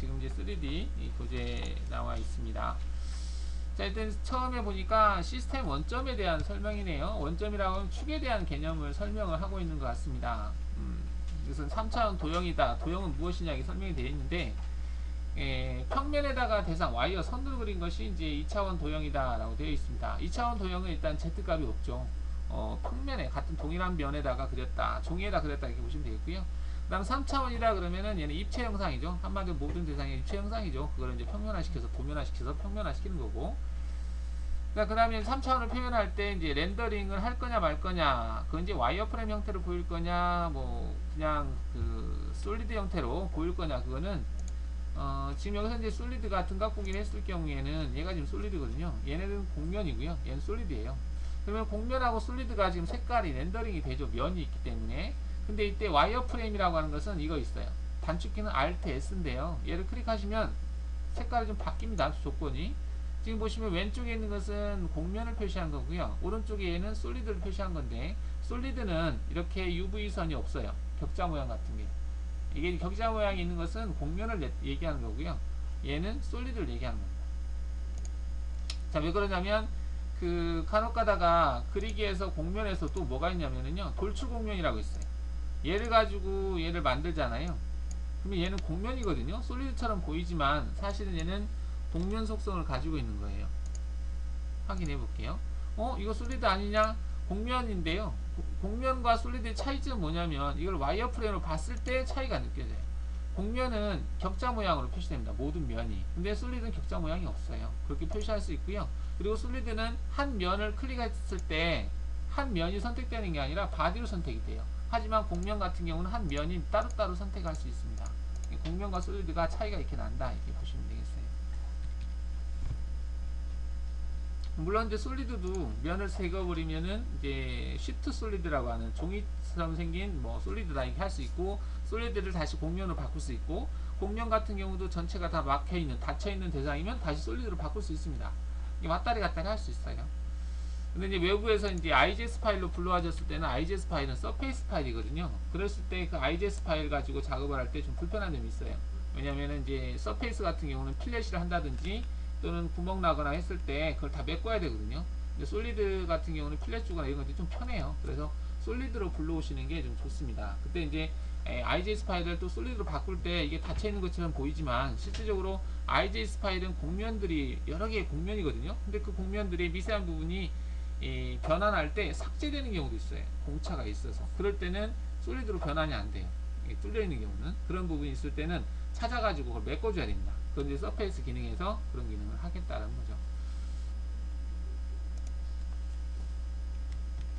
지금 이제 3D 교재 나와 있습니다. 자, 일단 처음에 보니까 시스템 원점에 대한 설명이네요. 원점이라고 하면 축에 대한 개념을 설명을 하고 있는 것 같습니다. 음, 이것은 3차원 도형이다. 도형은 무엇이냐 이 설명이 되어 있는데 예, 평면에다가 대상 와이어 선으로 그린 것이 이제 2차원 도형이다 라고 되어 있습니다. 2차원 도형은 일단 Z값이 없죠. 어, 평면에 같은 동일한 면에다가 그렸다. 종이에다 그렸다 이렇게 보시면 되겠고요. 그 다음 3차원이다 그러면은 얘는 입체 형상이죠. 한마디로 모든 대상이 입체 형상이죠. 그걸 이제 평면화시켜서 도면화시켜서 평면화시키는 거고. 그 다음에 3차원을 표현할 때 이제 렌더링을 할 거냐 말 거냐. 그건 이제 와이어프레임 형태로 보일 거냐, 뭐, 그냥 그 솔리드 형태로 보일 거냐. 그거는 어, 지금 여기서 이제 솔리드가 등각보기를 했을 경우에는 얘가 지금 솔리드거든요. 얘네는 공면이고요. 얘는 솔리드예요. 그러면 공면하고 솔리드가 지금 색깔이 렌더링이 되죠. 면이 있기 때문에. 근데 이때 와이어프레임이라고 하는 것은 이거 있어요. 단축키는 Alt S인데요. 얘를 클릭하시면 색깔이 좀 바뀝니다. 조건이. 지금 보시면 왼쪽에 있는 것은 공면을 표시한 거고요. 오른쪽에 얘는 솔리드를 표시한 건데 솔리드는 이렇게 UV선이 없어요. 격자 모양 같은 게. 이게 격자 모양이 있는 것은 공면을 내- 얘기하는 거고요. 얘는 솔리드를 얘기하는 겁니다. 자, 왜 그러냐면 그 간혹 가다가 그리기에서 공면에서 또 뭐가 있냐면은요. 돌출 공면이라고 있어요. 얘를 가지고 얘를 만들잖아요. 그러면 얘는 공면이거든요. 솔리드처럼 보이지만 사실은 얘는 동면 속성을 가지고 있는 거예요. 확인해 볼게요. 어, 이거 솔리드 아니냐? 공면인데요. 고- 공면과 솔리드의 차이점은 뭐냐면 이걸 와이어프레임으로 봤을 때 차이가 느껴져요. 공면은 격자 모양으로 표시됩니다. 모든 면이. 근데 솔리드는 격자 모양이 없어요. 그렇게 표시할 수 있고요. 그리고 솔리드는 한 면을 클릭했을 때 한 면이 선택되는 게 아니라 바디로 선택이 돼요. 하지만 공면 같은 경우는 한 면이 따로따로 선택할 수 있습니다. 공면과 솔리드가 차이가 이렇게 난다. 이렇게 보시면 되겠어요. 물론 이제 솔리드도 면을 새겨버리면은 이제 시트 솔리드라고 하는 종이처럼 생긴 뭐 솔리드다 이렇게 할 수 있고 솔리드를 다시 공면으로 바꿀 수 있고 공면 같은 경우도 전체가 다 막혀 있는 닫혀 있는 대상이면 다시 솔리드로 바꿀 수 있습니다. 왔다리 갔다리 할 수 있어요. 근데 이제 외부에서 이제 IGS 파일로 불러와졌을 때는 IGS 파일은 서페이스 파일이거든요. 그랬을 때 그 IGS 파일 가지고 작업을 할 때 좀 불편한 점이 있어요. 왜냐면은 이제 서페이스 같은 경우는 필렛을 한다든지 또는 구멍 나거나 했을 때 그걸 다 메꿔야 되거든요. 근데 솔리드 같은 경우는 필렛 주거나 이런 것들이 좀 편해요. 그래서 솔리드로 불러오시는 게 좀 좋습니다. 그때 이제 에, IGS 파일을 또 솔리드로 바꿀 때 이게 닫혀 있는 것처럼 보이지만 실질적으로 IGS 파일은 공면들이 여러 개의 공면이거든요. 근데 그 공면들의 미세한 부분이 이 변환할 때 삭제되는 경우도 있어요. 공차가 있어서. 그럴 때는 솔리드로 변환이 안 돼요. 이게 뚫려 있는 경우는 그런 부분이 있을 때는 찾아가지고 그걸 메꿔줘야. 그건 이제 서페이스 기능에서 그런 기능을 하겠다는 거죠.